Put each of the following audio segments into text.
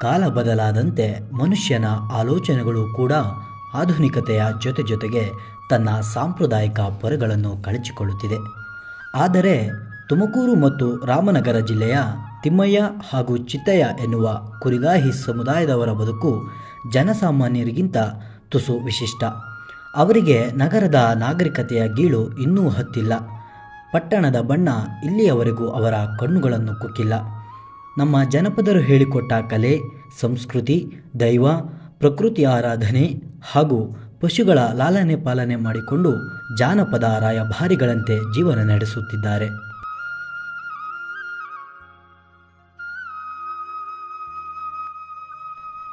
ಕಾಲ ಬದಲಾದಂತೆ ಮನುಷ್ಯನ ಆಲೋಚನೆಗಳು ಕೂಡ ಆಧುನಿಕತೆಯ ಜೊತೆ ಜೊತೆಗೆ ತನ್ನ ಸಾಂಪ್ರದಾಯಿಕ ಪೊರೆಗಳನ್ನು ಕಳಚಿಕೊಳ್ಳುತ್ತಿದೆ. ಆದರೆ ತುಮಕೂರು ಮತ್ತು ರಾಮನಗರ ಜಿಲ್ಲೆಯ ತಿಮ್ಮಯ್ಯ ಹಾಗೂ ಚಿತ್ತಯ್ಯ ಎನ್ನುವ ಕುರಿಗಾಹಿ ಸಮುದಾಯದವರ ಬದುಕು ಜನಸಾಮಾನ್ಯರಿಗಿಂತ ತುಸು ವಿಶಿಷ್ಟ. ಅವರಿಗೆ ನಗರದ ನಾಗರಿಕತೆಯ ಗೀಳು ಇನ್ನೂ ಹತ್ತಿಲ್ಲ. ಪಟ್ಟಣದ ಬಣ್ಣ ಇಲ್ಲಿಯವರೆಗೂ ಅವರ ಕಣ್ಣುಗಳನ್ನು ಕುಕ್ಕಿಲ್ಲ. ನಮ್ಮ ಜನಪದರು ಹೇಳಿಕೊಟ್ಟ ಕಲೆ, ಸಂಸ್ಕೃತಿ, ದೈವ, ಪ್ರಕೃತಿ ಆರಾಧನೆ ಹಾಗೂ ಪಶುಗಳ ಲಾಲನೆ ಪಾಲನೆ ಮಾಡಿಕೊಂಡು ಜಾನಪದ ರಾಯಭಾರಿಗಳಂತೆ ಜೀವನ ನಡೆಸುತ್ತಿದ್ದಾರೆ.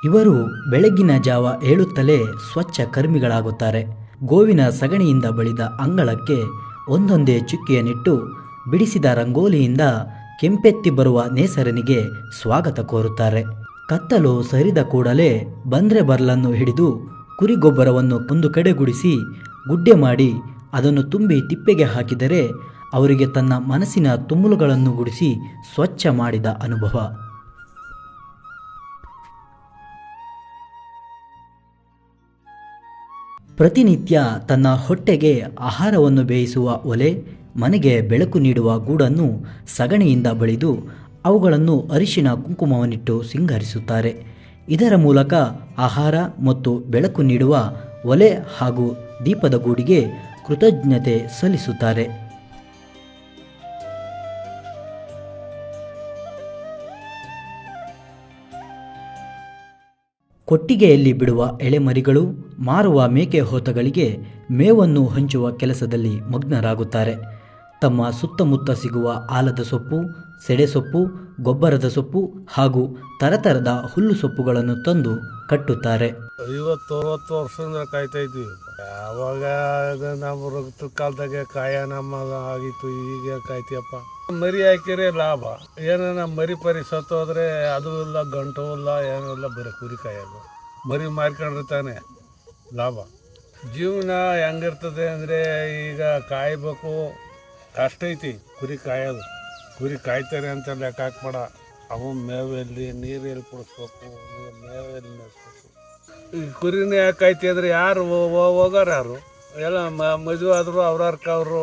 ಇವರು ಬೆಳಗಿನ ಜಾವ ಏಳುತ್ತಲೇ ಸ್ವಚ್ಛ ಕರ್ಮಿಗಳಾಗುತ್ತಾರೆ. ಗೋವಿನ ಸಗಣಿಯಿಂದ ಬಳಿದ ಅಂಗಳಕ್ಕೆ ಒಂದೊಂದೇ ಚುಕ್ಕಿಯನ್ನಿಟ್ಟು ಬಿಡಿಸಿದ ರಂಗೋಲಿಯಿಂದ ಕೆಂಪೆತ್ತಿ ಬರುವ ನೇಸರನಿಗೆ ಸ್ವಾಗತ ಕೋರುತ್ತಾರೆ. ಕತ್ತಲು ಸರಿದ ಕೂಡಲೇ ಬಂದ್ರೆ ಬರ್ಲನ್ನು ಹಿಡಿದು ಕುರಿ ಗೊಬ್ಬರವನ್ನು ಒಂದು ಕಡೆಗುಡಿಸಿ ಗುಡ್ಡೆ ಮಾಡಿ ಅದನ್ನು ತುಂಬಿ ತಿಪ್ಪೆಗೆ ಹಾಕಿದರೆ ಅವರಿಗೆ ತನ್ನ ಮನಸ್ಸಿನ ತುಮ್ಮುಲುಗಳನ್ನು ಗುಡಿಸಿ ಸ್ವಚ್ಛ ಮಾಡಿದ ಅನುಭವ. ಪ್ರತಿನಿತ್ಯ ತನ್ನ ಹೊಟ್ಟೆಗೆ ಆಹಾರವನ್ನು ಬೇಯಿಸುವ ಒಲೆ ಮನೆಗೆ ಬೆಳಕು ನೀಡುವ ಗೂಡನ್ನು ಸಗಣಿಯಿಂದ ಬಳಿದು ಅವುಗಳನ್ನು ಅರಿಶಿನ ಕುಂಕುಮವನ್ನಿಟ್ಟು ಸಿಂಗರಿಸುತ್ತಾರೆ. ಇದರ ಮೂಲಕ ಆಹಾರ ಮತ್ತು ಬೆಳಕು ನೀಡುವ ಒಲೆ ಹಾಗೂ ದೀಪದ ಗೂಡಿಗೆ ಕೃತಜ್ಞತೆ ಸಲ್ಲಿಸುತ್ತಾರೆ. ಕೊಟ್ಟಿಗೆಯಲ್ಲಿ ಬಿಡುವ ಎಳೆಮರಿಗಳು ಮಾರುವ ಮೇಕೆ ಹೋತಗಳಿಗೆ ಮೇವನ್ನು ಹಂಚುವ ಕೆಲಸದಲ್ಲಿ ಮಗ್ನರಾಗುತ್ತಾರೆ. ತಮ್ಮ ಸುತ್ತಮುತ್ತ ಸಿಗುವ ಆಲದ ಸೊಪ್ಪು ಸೆಡೆಸೊಪ್ಪು ಗೊಬ್ಬರದ ಸೊಪ್ಪು ಹಾಗೂ ತರತರದ ಹುಲ್ಲು ಸೊಪ್ಪುಗಳನ್ನು ತಂದು ಕಟ್ಟುತ್ತಾರೆ. ಐವತ್ತು ಅರವತ್ತು ವರ್ಷದಿಂದ ಕಾಯ್ತಾ ಇದ್ವಿ. ಯಾವಾಗ ನಮ್ಮ ರಕ್ತ ಕಾಲದಾಗ ಕಾಯ ನಮ್ಮ ಆಗಿತ್ತು, ಈಗ ಕಾಯ್ತೀಯಪ್ಪ. ಮರಿ ಹಾಕಿದ್ರೆ ಲಾಭ. ಏನಾರ ಮರಿ ಪರಿ ಸತ್ತೋದ್ರೆ ಅದು ಇಲ್ಲ, ಗಂಟು ಇಲ್ಲ, ಏನೂ ಇಲ್ಲ, ಬರೀ ಕುರಿ ಕಾಯೋದು. ಮರಿ ಮಾರ್ಕೊಂಡ್ರೆ ತಾನೆ ಲಾಭ. ಜೀವನ ಹೆಂಗಿರ್ತದೆ ಅಂದರೆ ಈಗ ಕಾಯ್ಬೇಕು. ಕಷ್ಟ ಐತಿ ಕುರಿ ಕಾಯೋದು. ಕುರಿ ಕಾಯ್ತಾರೆ ಅಂತ ಲೆಕ್ಕ ಹಾಕ್ಬೇಡ. ಅವು ಮೇವೆಲ್ಲಿ ನೀರು ಎಲ್ಲಿ ಕುಡಿಸ್ಬೇಕು ಮೇವೆಲ್ಲಿ ಮೇಯಿಸ್ಬೇಕು. ಈ ಕುರಿನೇ ಯಾಕೆ ಅಂದ್ರೆ ಯಾರು ಹೋಗೋರು ಯಾರು? ಎಲ್ಲ ಮದುವೆ ಆದರೂ ಅವ್ರವ್ರಕ್ಕೆ ಅವರು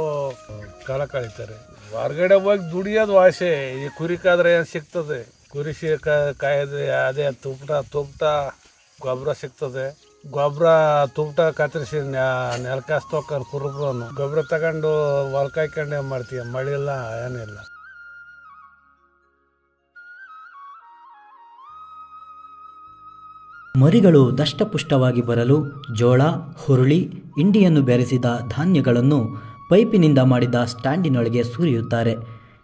ಕಾಲ ಕಳೀತಾರೆ ಹೊರ್ಗಡೆ ಹೋಗಿ ದುಡಿಯೋದು ವಾಸೆ ಈ ಕುರಿ ಕಾದ್ರೆ ಏನು ಸಿಗ್ತದೆ? ಕುರಿ ಕಾಯೋದು ಅದೇ ತುಪ್ಪಟ ತುಪ್ಪಟ ಗೊಬ್ಬರ ಸಿಗ್ತದೆ. ಗೊಬ್ಬರ ತುಪ್ಪಟ ಕತ್ತರಿಸಿ ನೆಲಕಾಸ್ತೋಕರ್ ಕುರುಬ್ರು ಗೊಬ್ಬರ ತಗೊಂಡು ಹೊಲ್ಕಾಯ್ಕೊಂಡು ಏನು ಮಾಡ್ತೀಯ? ಇಲ್ಲ ಏನಿಲ್ಲ. ಮರಿಗಳು ದಷ್ಟಪುಷ್ಟವಾಗಿ ಬರಲು ಜೋಳ, ಹುರುಳಿ ಇಂಡಿಯನ್ನು ಬೆರೆಸಿದ ಧಾನ್ಯಗಳನ್ನು ಪೈಪಿನಿಂದ ಮಾಡಿದ ಸ್ಟ್ಯಾಂಡಿನೊಳಗೆ ಸುರಿಯುತ್ತಾರೆ.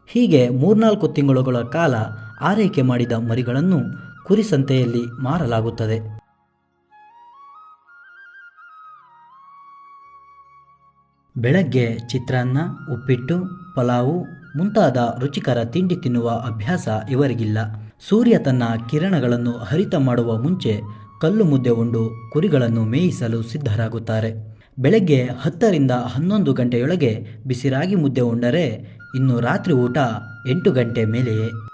ಹೀಗೆ ಮೂರ್ನಾಲ್ಕು ತಿಂಗಳುಗಳ ಕಾಲ ಆರೈಕೆ ಮಾಡಿದ ಮರಿಗಳನ್ನು ಕುರಿಸಂತೆಯಲ್ಲಿ ಮಾರಲಾಗುತ್ತದೆ. ಬೆಳಗ್ಗೆ ಚಿತ್ರಾನ್ನ, ಉಪ್ಪಿಟ್ಟು, ಪಲಾವು, ಮುಂತಾದ ರುಚಿಕರ ತಿಂಡಿ ತಿನ್ನುವ ಅಭ್ಯಾಸ ಇವರಿಗಿಲ್ಲ. ಸೂರ್ಯ ತನ್ನ ಕಿರಣಗಳನ್ನು ಹರಿತ ಮಾಡುವ ಮುಂಚೆ ಕಲ್ಲು ಮುದ್ದೆ ಉಂಡು ಕುರಿಗಳನ್ನು ಮೇಯಿಸಲು ಸಿದ್ಧರಾಗುತ್ತಾರೆ. ಬೆಳಗ್ಗೆ ಹತ್ತರಿಂದ ಹನ್ನೊಂದು ಗಂಟೆಯೊಳಗೆ ಬಿಸಿರಾಗಿ ಮುದ್ದೆ ಉಂಡರೆ ಇನ್ನು ರಾತ್ರಿ ಊಟ ಎಂಟು ಗಂಟೆ ಮೇಲೆಯೇ.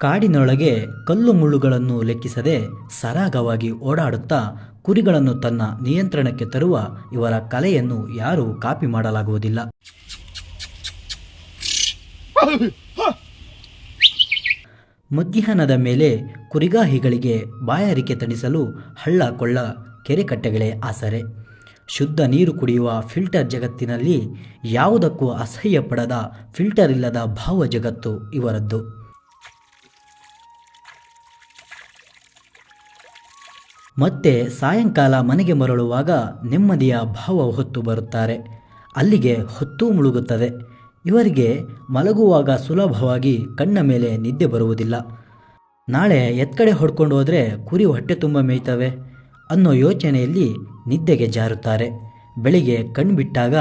ಕಾಡಿನೊಳಗೆ ಕಲ್ಲು ಮುಳ್ಳುಗಳನ್ನು ಲೆಕ್ಕಿಸದೆ ಸರಾಗವಾಗಿ ಓಡಾಡುತ್ತಾ ಕುರಿಗಳನ್ನು ತನ್ನ ನಿಯಂತ್ರಣಕ್ಕೆ ತರುವ ಇವರ ಕಲೆಯನ್ನು ಯಾರೂ ಕಾಪಿ ಮಾಡಲಾಗುವುದಿಲ್ಲ. ಮಧ್ಯಾಹ್ನದ ಮೇಲೆ ಕುರಿಗಾಹಿಗಳಿಗೆ ಬಾಯಾರಿಕೆ ತಣಿಸಲು ಹಳ್ಳ ಕೊಳ್ಳ ಕೆರೆಕಟ್ಟೆಗಳೇ ಆಸರೆ. ಶುದ್ಧ ನೀರು ಕುಡಿಯುವ ಫಿಲ್ಟರ್ ಜಗತ್ತಿನಲ್ಲಿ ಯಾವುದಕ್ಕೂ ಅಸಹ್ಯ ಪಡದ ಫಿಲ್ಟರ್ ಇಲ್ಲದ ಭಾವ ಜಗತ್ತು ಇವರದ್ದು. ಮತ್ತೆ ಸಾಯಂಕಾಲ ಮನೆಗೆ ಮರಳುವಾಗ ನೆಮ್ಮದಿಯ ಭಾವ ಹೊತ್ತು ಬರುತ್ತಾರೆ. ಅಲ್ಲಿಗೆ ಹೊತ್ತು ಮುಳುಗುತ್ತದೆ. ಇವರಿಗೆ ಮಲಗುವಾಗ ಸುಲಭವಾಗಿ ಕಣ್ಣ ಮೇಲೆ ನಿದ್ದೆ ಬರುವುದಿಲ್ಲ. ನಾಳೆ ಎತ್ಕಡೆ ಹೊಡ್ಕೊಂಡು ಕುರಿ ಹೊಟ್ಟೆ ತುಂಬ ಮೇಯ್ತವೆ ಅನ್ನೋ ಯೋಚನೆಯಲ್ಲಿ ನಿದ್ದೆಗೆ ಜಾರುತ್ತಾರೆ. ಬೆಳಿಗ್ಗೆ ಕಣ್ಬಿಟ್ಟಾಗ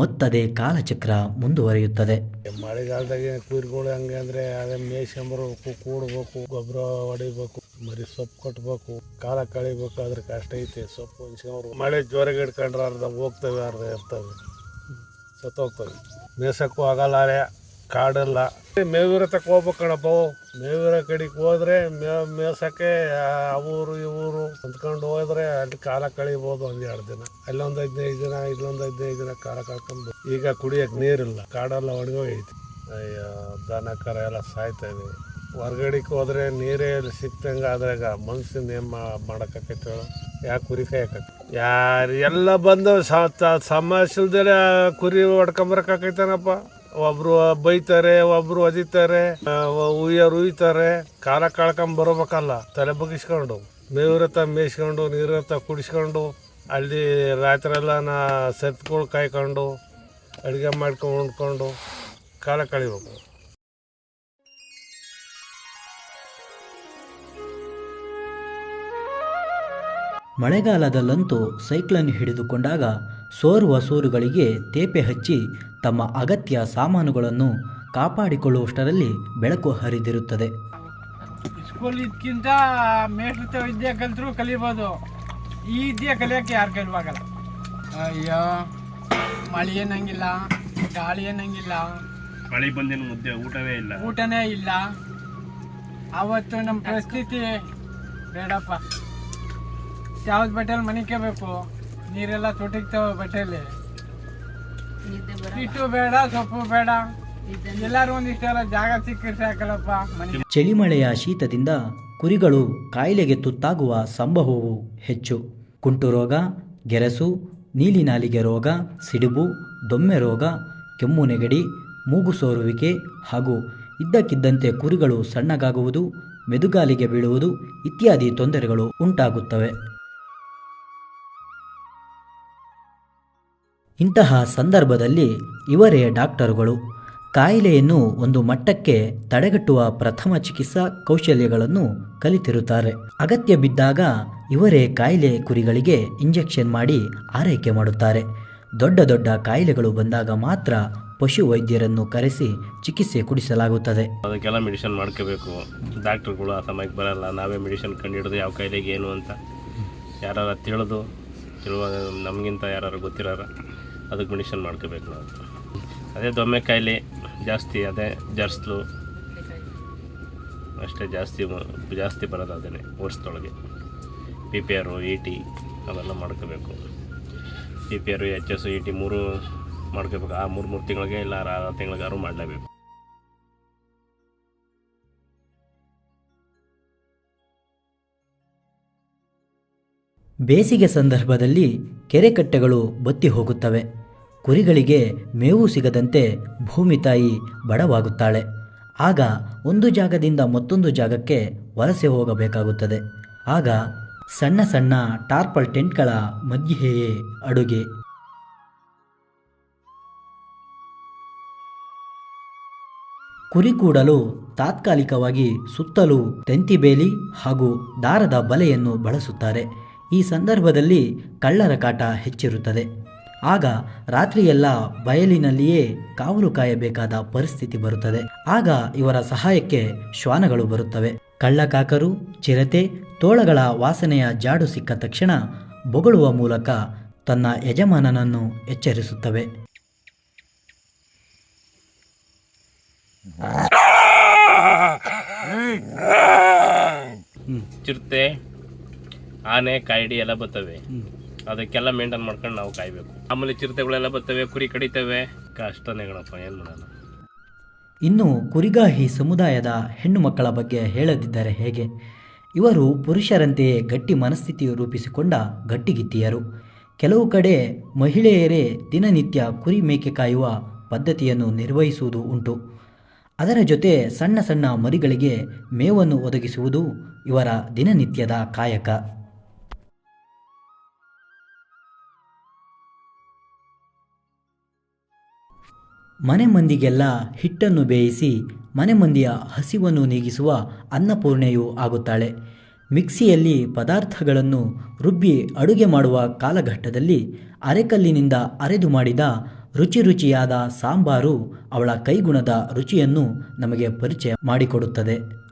ಮತ್ತದೇ ಕಾಲಚಕ್ರ ಮುಂದುವರಿಯುತ್ತದೆ. ಮಳೆಗಾಲದಾಗ ಕುರಿಗಳು ಹಂಗೆ ಅಂದ್ರೆ ಅದೇ ಮೇಯ್ಸ್ಕೊಂಬರ್ಬೇಕು ಕೂಡಬೇಕು, ಗೊಬ್ಬರ ಹೊಡಿಬೇಕು, ಮರಿ ಸೊಪ್ಪು ಕಟ್ಬೇಕು, ಕಾಲ ಕಳಿಬೇಕು, ಅದ್ರ ಕಷ್ಟ ಐತೆ, ಸೊಪ್ಪು ಹೊಂಚ್ಕೊಂಬರ್ಬೇಕು ಮಳೆ ಜೋರಾಗಿ ಹಿಡ್ಕೊಂಡ್ರೆ ಅರ್ಧ ಹೋಗ್ತವೆ, ಅರ್ಧ ಇರ್ತವೆ, ಸತ್ತೋಗ್ತವೆ. ಮೇಸಕ್ಕೂ ಆಗಲ್ಲ ಕಾಡಲ್ಲ. ಮೇವಿರ ತಕ್ಕ ಹೋಗ್ಬೇಕು ಕಣಪ್ಪ. ಮೇವಿರ ಕಡೆಗೆ ಹೋದ್ರೆ ಮೇ, ಮೇಸಕ್ಕೆ ಈ ಊರು ಅಂದ್ಕೊಂಡು ಹೋದ್ರೆ ಅಲ್ಲಿ ಕಾಲ ಕಳಿಬೋದು ಒಂದ್ ಎರಡು ದಿನ. ಅಲ್ಲೊಂದು ಹದಿನೈದು ದಿನ, ಇಲ್ಲೊಂದು ಹದಿನೈದು ದಿನ ಕಾಲ ಕಳ್ಕೊಂಡು ಈಗ ಕುಡಿಯಕ್ಕೆ ನೀರಿಲ್ಲ. ಕಾಡೆಲ್ಲ ಒಣಗೋಗೈತಿ. ಅಯ್ಯೋ, ದನ, ಕರ ಎಲ್ಲ ಸಾಯ್ತಾ ಇವೆ ಹೊರ್ಗಡೆಗೆ ಹೋದ್ರೆ ನೀರೇ ಸಿಕ್ತಂಗೆ ಆದ್ರಾಗ ಮನ್ಸಿನ ಏನ್ ಮಾಡಕ್ಕಾಕೈತೆ ಯಾಕೆ ಕುರಿ ಕಾಯಕತ್ತೆ? ಯಾರು ಎಲ್ಲ ಬಂದು ಸಮಸ್ಯೆಲ್ದಲೆ ಕುರಿ ಹೊಡ್ಕೊಂಬರಕ್ಕಾಕೈತಾನಪ್ಪ ಒಬ್ರು ಬೈತಾರೆ, ಒಬ್ರು ಒದಿತಾರೆ ಉಯ್ಯರು ಉಯ್ತಾರೆ ಕಾಲ ಕಳ್ಕೊಂಡ್ ಬರಬೇಕಲ್ಲ, ತಲೆ ಬಗ್ಗಿಸ್ಕೊಂಡು, ಮೇವಿರತ್ತ ಮೇಯಿಸ್ಕೊಂಡು, ನೀರತ್ತ ಕುಡಿಸ್ಕೊಂಡು, ಅಲ್ಲಿ ರಾತ್ರಿ ಎಲ್ಲ ನಾ ಸತ್ಗಳು ಕಾಯ್ಕೊಂಡು, ಅಡುಗೆ ಮಾಡ್ಕೊಂಡು ಉಂಡ್ಕೊಂಡು ಕಾಲ ಕಳಿಬೇಕು. ಮಳೆಗಾಲದಲ್ಲಂತೂ ಸೈಕ್ಲನ್ ಹಿಡಿದುಕೊಂಡಾಗ ಸೋರುವ ಸೋರುಗಳಿಗೆ ತೇಪೆ ಹಚ್ಚಿ ತಮ್ಮ ಅಗತ್ಯ ಸಾಮಾನುಗಳನ್ನು ಕಾಪಾಡಿಕೊಳ್ಳುವಷ್ಟರಲ್ಲಿ ಬೆಳಕು ಹರಿದಿರುತ್ತದೆ. ಸ್ಕೂಲ್ ಇದಕ್ಕಿಂತ ಮೇಷ್ಟ್ರ ವಿದ್ಯೆ ಕಲ್ತರು ಕಲಿಬೋದು. ಈ ವಿದ್ಯೆ ಕಲಿಯೋಕ್ಕೆ ಯಾರು ಕಲಿವಾಗಲ್ಲ. ಅಯ್ಯೋ ಮಳೆ ಏನಂಗಿಲ್ಲ ಗಾಳಿ ಏನಂಗಿಲ್ಲ ಮಳೆ ಬಂದಿನ ಮುದ್ದೆ ಊಟವೇ ಇಲ್ಲ. ಊಟನೇ ಇಲ್ಲ. ಅವತ್ತು ನಮ್ಮ ಪರಿಸ್ಥಿತಿ ಬೇಡಪ್ಪ. ಯಾವ್ದು ಬಟ್ಟೆಲಿ ಮನಿಕಬೇಕು? ನೀರೆಲ್ಲ ತೊಟ್ಟಿಗ್ತಾವ ಬಟ್ಟೆಯಲ್ಲಿ. ಇಟ್ಟು ಬೇಡ ಸೊಪ್ಪು ಬೇಡ. ಎಲ್ಲರೂ ಒಂದಿಷ್ಟೆಲ್ಲ ಜಾಗ ಸಿಕ್ಕಿರ್ ಸಾಕಲ್ಲಪ್ಪ ಮನೆ ಚಳಿಮಳೆಯ ಶೀತದಿಂದ ಕುರಿಗಳು ಕಾಯಿಲೆಗೆ ತುತ್ತಾಗುವ ಸಂಭವವು ಹೆಚ್ಚು. ಕುಂಟು ರೋಗ ಗೆರಸು ನೀಲಿನಾಲಿಗೆ ರೋಗ ಸಿಡುಬು ದೊಮ್ಮೆ ರೋಗ ಕೆಮ್ಮು ನೆಗಡಿ ಮೂಗು ಸೋರುವಿಕೆ ಹಾಗೂ ಇದ್ದಕ್ಕಿದ್ದಂತೆ ಕುರಿಗಳು ಸಣ್ಣಗಾಗುವುದು ಮೆದುಗಾಲಿಗೆ ಬೀಳುವುದು ಇತ್ಯಾದಿ ತೊಂದರೆಗಳು ಉಂಟಾಗುತ್ತವೆ. ಇಂತಹ ಸಂದರ್ಭದಲ್ಲಿ ಇವರೇ ಡಾಕ್ಟರುಗಳು. ಕಾಯಿಲೆಯನ್ನು ಒಂದು ಮಟ್ಟಕ್ಕೆ ತಡೆಗಟ್ಟುವ ಪ್ರಥಮ ಚಿಕಿತ್ಸಾ ಕೌಶಲ್ಯಗಳನ್ನು ಕಲಿತಿರುತ್ತಾರೆ. ಅಗತ್ಯ ಬಿದ್ದಾಗ ಇವರೇ ಕಾಯಿಲೆ ಕುರಿಗಳಿಗೆ ಇಂಜೆಕ್ಷನ್ ಮಾಡಿ ಆರೈಕೆ ಮಾಡುತ್ತಾರೆ. ದೊಡ್ಡ ದೊಡ್ಡ ಕಾಯಿಲೆಗಳು ಬಂದಾಗ ಮಾತ್ರ ಪಶು ವೈದ್ಯರನ್ನು ಕರೆಸಿ ಚಿಕಿತ್ಸೆ ಕೊಡಿಸಲಾಗುತ್ತದೆ. ಅದಕ್ಕೆಲ್ಲ ಮೆಡಿಸಿನ್ ಮಾಡ್ಕೋಬೇಕು. ಡಾಕ್ಟ್ರುಗಳು ಆ ಸಮಯಕ್ಕೆ ಬರಲ್ಲ. ನಾವೇ ಮೆಡಿಸಿನ್ ಕಂಡುಹಿಡಿದು ಯಾವ ಕಾಯಿಲೆಗೆ ಏನು ಅಂತ ಯಾರು ತಿಳಿದು ತಿಳುವ ನಮಗಿಂತ ಯಾರು ಗೊತ್ತಿರೋರ. ಅದಕ್ಕೆ ಮೆಡಿಷನ್ ಮಾಡ್ಕೋಬೇಕು ನಾವು. ಅದೇ ದೊಮ್ಮೆ ಕಾಯಿಲೆ ಜಾಸ್ತಿ, ಅದೇ ಜರ್ಸ್ಲು. ಅಷ್ಟೇ ಜಾಸ್ತಿ ಜಾಸ್ತಿ ಬರೋದು ಅದೇ ವರ್ಷದೊಳಗೆ. P P R E T ಅವೆಲ್ಲ ಮಾಡ್ಕೋಬೇಕು. P P R H S E T ಮೂರು ಮಾಡ್ಕೋಬೇಕು. ಆ ಮೂರು ಮೂರು ತಿಂಗಳಿಗೆ ಇಲ್ಲ, ಆರು ತಿಂಗಳಿಗಾರು ಮಾಡಲೇಬೇಕು. ಬೇಸಿಗೆ ಸಂದರ್ಭದಲ್ಲಿ ಕೆರೆಕಟ್ಟೆಗಳು ಬತ್ತಿ ಹೋಗುತ್ತವೆ. ಕುರಿಗಳಿಗೆ ಮೇವು ಸಿಗದಂತೆ ಭೂಮಿ ತಾಯಿ ಬಡವಾಗುತ್ತಾಳೆ. ಆಗ ಒಂದು ಜಾಗದಿಂದ ಮತ್ತೊಂದು ಜಾಗಕ್ಕೆ ವಲಸೆ ಹೋಗಬೇಕಾಗುತ್ತದೆ. ಆಗ ಸಣ್ಣ ಸಣ್ಣ ಟಾರ್ಪಲ್ ಟೆಂಟ್ಗಳ ಮಧ್ಯೆಯೇ ಅಡುಗೆ. ಕುರಿ ಕೂಡಲು ತಾತ್ಕಾಲಿಕವಾಗಿ ಸುತ್ತಲೂ ತಂತಿಬೇಲಿ ಹಾಗೂ ದಾರದ ಬಲೆಯನ್ನು ಬಳಸುತ್ತಾರೆ. ಈ ಸಂದರ್ಭದಲ್ಲಿ ಕಳ್ಳರ ಕಾಟ ಹೆಚ್ಚಿರುತ್ತದೆ. ಆಗ ರಾತ್ರಿಯೆಲ್ಲ ಬಯಲಿನಲ್ಲಿಯೇ ಕಾವಲು ಕಾಯಬೇಕಾದ ಪರಿಸ್ಥಿತಿ ಬರುತ್ತದೆ. ಆಗ ಇವರ ಸಹಾಯಕ್ಕೆ ಶ್ವಾನಗಳು ಬರುತ್ತವೆ. ಕಳ್ಳಕಾಕರು ಚಿರತೆ ತೋಳಗಳ ವಾಸನೆಯ ಜಾಡು ಸಿಕ್ಕ ತಕ್ಷಣ ಬೊಗಳುವ ಮೂಲಕ ತನ್ನ ಯಜಮಾನನನ್ನು ಎಚ್ಚರಿಸುತ್ತವೆ. ಚಿರತೆ ಆನೆ ಕಾಯಿಡಿ ಎಲ್ಲ ಬರ್ತವೆ. ಅದಕ್ಕೆಲ್ಲ ಮೇಂಟೈನ್ ಮಾಡ್ಕೊಂಡು ನಾವು ಕಾಯಬೇಕು. ಆಮೇಲೆ ಚಿರತೆಗಳೆಲ್ಲ ಬರ್ತವೆ, ಕುರಿ ಕಡಿತವೆ. ಕಷ್ಟನೇ ಗಣಪ್ಪ ಏನು ಮಾಡೋಣ ಇನ್ನು ಕುರಿಗಾಹಿ ಸಮುದಾಯದ ಹೆಣ್ಣು ಮಕ್ಕಳ ಬಗ್ಗೆ ಹೇಳದಿದ್ದರೆ ಹೇಗೆ? ಇವರು ಪುರುಷರಂತೆಯೇ ಗಟ್ಟಿ ಮನಸ್ಥಿತಿ ರೂಪಿಸಿಕೊಂಡ ಗಟ್ಟಿಗಿತ್ತಿಯರು. ಕೆಲವು ಕಡೆ ಮಹಿಳೆಯರೇ ದಿನನಿತ್ಯ ಕುರಿ ಮೇಕೆ ಕಾಯುವ ಪದ್ಧತಿಯನ್ನು ನಿರ್ವಹಿಸುವುದು ಉಂಟು. ಅದರ ಜೊತೆ ಸಣ್ಣ ಸಣ್ಣ ಮರಿಗಳಿಗೆ ಮೇವನ್ನು ಒದಗಿಸುವುದು ಇವರ ದಿನನಿತ್ಯದ ಕಾಯಕ. ಮನೆ ಮಂದಿಗೆಲ್ಲ ಹಿಟ್ಟನ್ನು ಬೇಯಿಸಿ ಮನೆ ಮಂದಿಯ ಹಸಿವನ್ನು ನೀಗಿಸುವ ಅನ್ನಪೂರ್ಣೆಯೂ ಆಗುತ್ತಾಳೆ. ಮಿಕ್ಸಿಯಲ್ಲಿ ಪದಾರ್ಥಗಳನ್ನು ರುಬ್ಬಿ ಅಡುಗೆ ಮಾಡುವ ಕಾಲಘಟ್ಟದಲ್ಲಿ ಅರೆಕಲ್ಲಿನಿಂದ ಅರೆದು ಮಾಡಿದ ರುಚಿ ರುಚಿಯಾದ ಸಾಂಬಾರು ಅವಳ ಕೈಗುಣದ ರುಚಿಯನ್ನು ನಮಗೆ ಪರಿಚಯ ಮಾಡಿಕೊಡುತ್ತದೆ.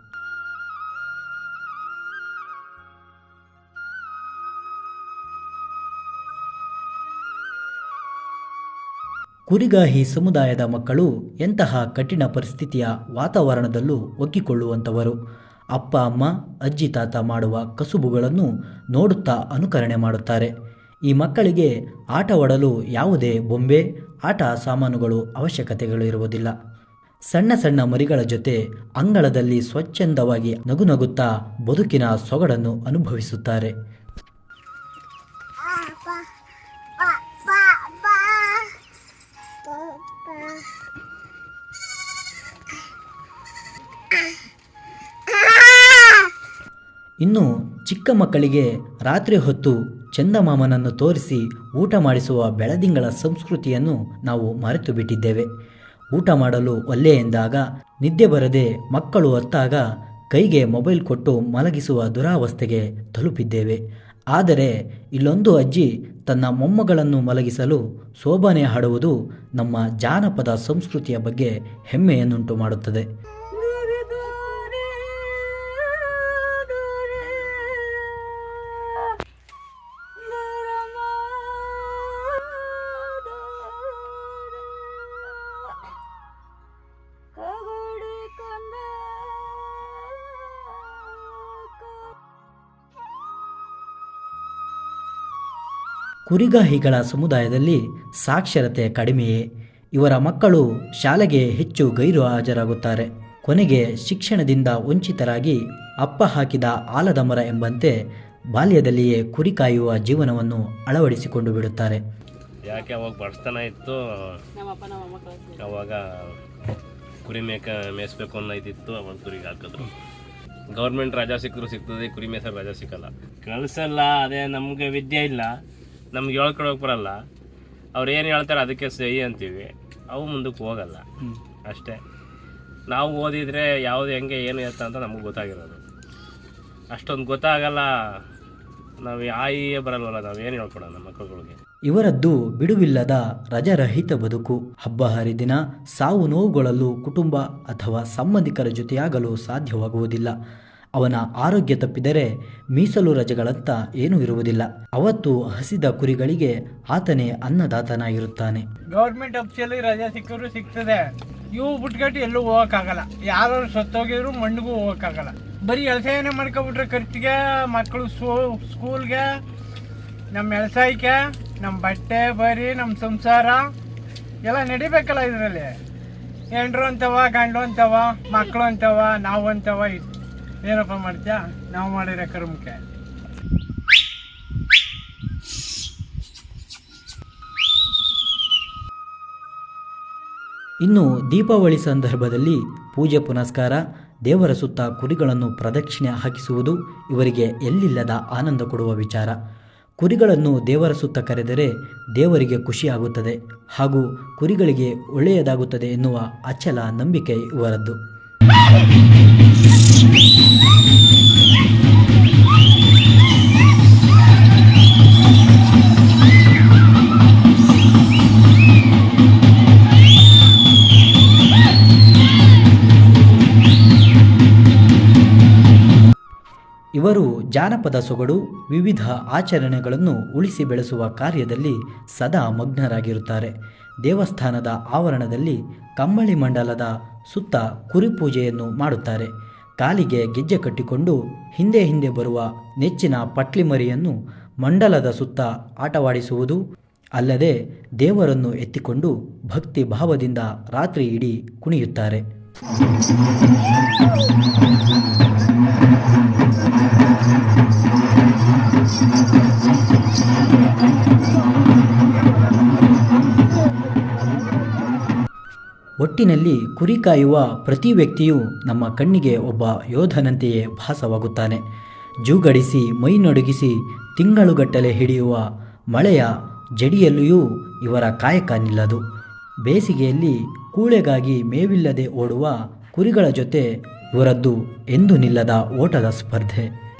ಕುರಿಗಾಹಿ ಸಮುದಾಯದ ಮಕ್ಕಳು ಎಂತಹ ಕಠಿಣ ಪರಿಸ್ಥಿತಿಯ ವಾತಾವರಣದಲ್ಲೂ ಒಗ್ಗಿಕೊಳ್ಳುವಂಥವರು. ಅಪ್ಪ, ಅಮ್ಮ, ಅಜ್ಜಿ, ತಾತ ಮಾಡುವ ಕಸುಬುಗಳನ್ನು ನೋಡುತ್ತಾ ಅನುಕರಣೆ ಮಾಡುತ್ತಾರೆ. ಈ ಮಕ್ಕಳಿಗೆ ಆಟವಾಡಲು ಯಾವುದೇ ಬೊಂಬೆ, ಆಟ ಸಾಮಾನುಗಳು ಅವಶ್ಯಕತೆಗಳು ಇರುವುದಿಲ್ಲ. ಸಣ್ಣ ಸಣ್ಣ ಮರಿಗಳ ಜೊತೆ ಅಂಗಳದಲ್ಲಿ ಸ್ವಚ್ಛಂದವಾಗಿ ನಗುನಗುತ್ತಾ ಬದುಕಿನ ಸೊಗಡನ್ನು ಅನುಭವಿಸುತ್ತಾರೆ. ಇನ್ನು ಚಿಕ್ಕ ಮಕ್ಕಳಿಗೆ ರಾತ್ರಿ ಹೊತ್ತು ಚಂದಮಾಮನನ್ನು ತೋರಿಸಿ ಊಟ ಮಾಡಿಸುವ ಬೆಳದಿಂಗಳ ಸಂಸ್ಕೃತಿಯನ್ನು ನಾವು ಮರೆತು ಬಿಟ್ಟಿದ್ದೇವೆ ಊಟ ಮಾಡಲು ಒಲ್ಲೆ ಎಂದಾಗ, ನಿದ್ದೆ ಬರದೆ ಮಕ್ಕಳು ಹೊತ್ತಾಗ ಕೈಗೆ ಮೊಬೈಲ್ ಕೊಟ್ಟು ಮಲಗಿಸುವ ದುರಾವಸ್ಥೆಗೆ ತಲುಪಿದ್ದೇವೆ. ಆದರೆ ಇಲ್ಲೊಂದು ಅಜ್ಜಿ ತನ್ನ ಮೊಮ್ಮಗಳನ್ನು ಮಲಗಿಸಲು ಶೋಭನೆ ಹಾಡುವುದು ನಮ್ಮ ಜಾನಪದ ಸಂಸ್ಕೃತಿಯ ಬಗ್ಗೆ ಹೆಮ್ಮೆಯನ್ನುಂಟು ಮಾಡುತ್ತದೆ. ಕುರಿಗಾಹಿಗಳ ಸಮುದಾಯದಲ್ಲಿ ಸಾಕ್ಷರತೆ ಕಡಿಮೆಯೇ? ಇವರ ಮಕ್ಕಳು ಶಾಲೆಗೆ ಹೆಚ್ಚು ಗೈರು ಹಾಜರಾಗುತ್ತಾರೆ ಕೊನೆಗೆ ಶಿಕ್ಷಣದಿಂದ ವಂಚಿತರಾಗಿ ಅಪ್ಪ ಹಾಕಿದ ಆಲದ ಮರ ಎಂಬಂತೆ ಬಾಲ್ಯದಲ್ಲಿಯೇ ಕುರಿ ಕಾಯುವ ಜೀವನವನ್ನು ಅಳವಡಿಸಿಕೊಂಡು ಬಿಡುತ್ತಾರೆ. ಯಾಕೆ ಅವಾಗ ಬಡಿಸ್ತಾನ ಇತ್ತು? ಅವಾಗ ಕುರಿ ಮೇಕ ಮೇಯಿಸ್ಬೇಕು ಅನ್ನೋ ಇದಿತ್ತು ಅವಾಗ ಕುರಿಗೆ ಹಾಕಿದ್ರು. ಗೌರ್ಮೆಂಟ್ ರಜಾ ಸಿಕ್ಕರು ಸಿಗ್ತದೆ ಕುರಿ ಮೇಸ ರಜಾ ಸಿಕ್ಕಲ್ಲ ಕಳ್ಸಲ್ಲ ಅದೇ ನಮಗೆ ವಿದ್ಯೆ ಇಲ್ಲ. ನಮ್ಗೆ ಹೇಳ್ಕೊಳಕ್ ಬರಲ್ಲ. ಅವ್ರು ಏನು ಹೇಳ್ತಾರೆ ಅದಕ್ಕೆ ಸಹಿ ಅಂತೀವಿ. ಅವು ಮುಂದಕ್ಕೆ ಹೋಗಲ್ಲ. ಅಷ್ಟೇ. ನಾವು ಓದಿದರೆ ಯಾವುದು ಹೆಂಗೆ, ಏನು ಇರುತ್ತೆ ಅಂತ ನಮಗೆ ಗೊತ್ತಾಗಿರೋದು. ಅಷ್ಟೊಂದು ಗೊತ್ತಾಗಲ್ಲ. ನಾವು ಆಯಿಯೇ ಬರಲ್ವಲ್ಲ, ನಾವು ಏನು ಹೇಳ್ಕೊಡೋಣ ಮಕ್ಕಳುಗಳಿಗೆ. ಇವರದ್ದು ಬಿಡುವಿಲ್ಲದ ರಜರಹಿತ ಬದುಕು. ಹಬ್ಬ ಹರಿದಿನ ಸಾವು ನೋವುಗಳಲ್ಲೂ ಕುಟುಂಬ ಅಥವಾ ಸಂಬಂಧಿಕರ ಜೊತೆಯಾಗಲು ಸಾಧ್ಯವಾಗುವುದಿಲ್ಲ. ಅವನ ಆರೋಗ್ಯ ತಪ್ಪಿದರೆ ಮೀಸಲು ರಜೆಗಳಂತ ಏನೂ ಇರುವುದಿಲ್ಲ. ಅವತ್ತು ಹಸಿದ ಕುರಿಗಳಿಗೆ ಆತನೇ ಅನ್ನದಾತನಾಗಿರುತ್ತಾನೆ. ಗೌರ್ಮೆಂಟ್ ಆಫೀಸಲ್ಲಿ ರಜೆ ಸಿಕ್ಕರು ಸಿಗ್ತದೆ. ಇವು ಬಿಟ್ಕಟ್ಟು ಎಲ್ಲೂ ಹೋಗೋಕ್ಕಾಗಲ್ಲ. ಯಾರು ಸತ್ತೋಗಿದ್ರು ಮಣ್ಣಿಗೂ ಹೋಗೋಕ್ಕಾಗಲ್ಲ. ಬರೀ ಎಳಸಾಯನೇ ಮಾಡ್ಕೊಬಿಟ್ರೆ ಖರ್ಚಿಗೆ ಮಕ್ಕಳು ಸ್ಕೂಲ್ಗೆ, ನಮ್ಮ ಎಳಸಾಯಕ್ಕೆ ನಮ್ಮ ಬಟ್ಟೆ, ಬರಿ, ನಮ್ಮ ಸಂಸಾರ, ಎಲ್ಲ ನಡಿಬೇಕಲ್ಲ ಇದರಲ್ಲಿ. ಹೆಂಡ್ರು ಅಂತವ, ಗಂಡು ಅಂತವ, ಮಕ್ಕಳು ಅಂತವ, ನಾವು ಅಂತವ, ಇದ್- ಏನಪ್ಪ ಮಾಡ್ತೀಯ? ನಾವು ಮಾಡಿರೋ ಕರ್ಮಕ್ಕೆ. ಇನ್ನು ದೀಪಾವಳಿ ಸಂದರ್ಭದಲ್ಲಿ ಪೂಜೆ ಪುನಸ್ಕಾರ, ದೇವರ ಸುತ್ತ ಕುರಿಗಳನ್ನು ಪ್ರದಕ್ಷಿಣೆ ಹಾಕಿಸುವುದು ಇವರಿಗೆ ಎಲ್ಲಿಲ್ಲದ ಆನಂದ ಕೊಡುವ ವಿಚಾರ. ಕುರಿಗಳನ್ನು ದೇವರ ಸುತ್ತ ಕರೆದರೆ ದೇವರಿಗೆ ಖುಷಿಯಾಗುತ್ತದೆ ಹಾಗೂ ಕುರಿಗಳಿಗೆ ಒಳ್ಳೆಯದಾಗುತ್ತದೆ ಎನ್ನುವ ಅಚಲ ನಂಬಿಕೆ ಇವರದ್ದು. ಜಾನಪದ ಸೊಗಡು ವಿವಿಧ ಆಚರಣೆಗಳನ್ನು ಉಳಿಸಿ ಬೆಳೆಸುವ ಕಾರ್ಯದಲ್ಲಿ ಸದಾ ಮಗ್ನರಾಗಿರುತ್ತಾರೆ. ದೇವಸ್ಥಾನದ ಆವರಣದಲ್ಲಿ ಕಂಬಳಿ ಮಂಡಲದ ಸುತ್ತ ಕುರಿಪೂಜೆಯನ್ನು ಮಾಡುತ್ತಾರೆ. ಕಾಲಿಗೆ ಗೆಜ್ಜೆ ಕಟ್ಟಿಕೊಂಡು ಹಿಂದೆ ಹಿಂದೆ ಬರುವ ನೆಚ್ಚಿನ ಪಟ್ಲಿಮರಿಯನ್ನು ಮಂಡಲದ ಸುತ್ತ ಆಟವಾಡಿಸುವುದು, ಅಲ್ಲದೆ ದೇವರನ್ನು ಎತ್ತಿಕೊಂಡು ಭಕ್ತಿ ಭಾವದಿಂದ ರಾತ್ರಿ ಇಡೀ ಕುಣಿಯುತ್ತಾರೆ. ಒಟ್ಟಿನಲ್ಲಿ ಕುರಿ ಕಾಯುವ ಪ್ರತಿ ವ್ಯಕ್ತಿಯೂ ನಮ್ಮ ಕಣ್ಣಿಗೆ ಒಬ್ಬ ಯೋಧನಂತೆಯೇ ಭಾಸವಾಗುತ್ತಾನೆ. ಜೂಗಡಿಸಿ ಮೈನೊಡಗಿಸಿ ನಡುಗಿಸಿ, ತಿಂಗಳುಗಟ್ಟಲೆ ಹಿಡಿಯುವ ಮಳೆಯ ಜಡಿಯಲ್ಲಿಯೂ ಇವರ ಕಾಯಕ ನಿಲ್ಲದು ಬೇಸಿಗೆಯಲ್ಲಿ ಕೂಳೆಗಾಗಿ ಮೇವಿಲ್ಲದೆ ಓಡುವ ಕುರಿಗಳ ಜೊತೆ ಇವರದ್ದು ಎಂದು ನಿಲ್ಲದ ಓಟದ ಸ್ಪರ್ಧೆ.